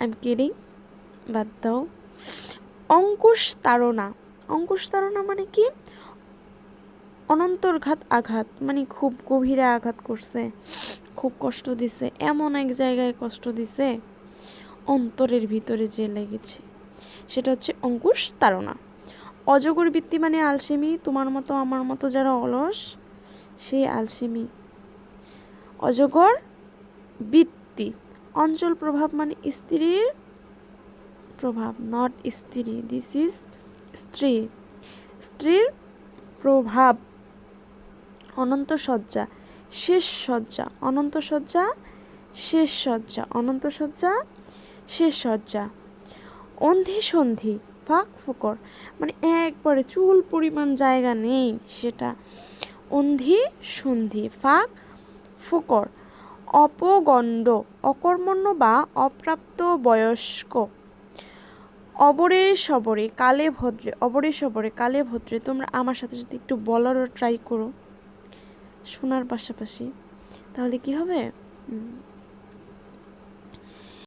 I am kidding বাদ দাও। অঙ্কুশ তাড়না। অঙ্কুশ তাড়না মানে কি? অনন্তর্ঘাত আঘাত মানে খুব গভীরে আঘাত করছে, খুব কষ্ট দিছে, এমন এক জায়গায় কষ্ট দিছে, অন্তরের ভিতরে যে লেগেছে। সেটা হচ্ছে অঙ্কুশ তাড়না। অজগর বৃত্তি মানে আলসেমি, তোমার মতো, আমার মতো যারা অলস, সেই আলসেমি। অজগর বৃত্তি। অঞ্চল প্রভাব মানে স্ত্রীর প্রভাব নট স্ত্রী দিস ইজ স্ত্রী। স্ত্রীর প্রভাব, অনন্ত সজ্জা শেষ সজ্জা অনন্ত সজ্জা শেষ সজ্জা অনন্ত সজ্জা শেষ সজ্জা অন্ধি সন্ধি, ফাঁক ফোকর মানে একবারে চুল পরিমাণ জায়গা নেই সেটা। অন্ধি সন্ধি, ফাঁক ফোকর অপগণ্ড, অকর্মণ্য বা অপ্রাপ্ত বয়স্ক অবরে সবরে, কালে ভদ্রে, অবরে সবরে, কালে ভদ্রে, তোমরা আমার সাথে সাথে একটু বলারও ট্রাই করো। শোনার পাশাপাশি। তাহলে কি হবে?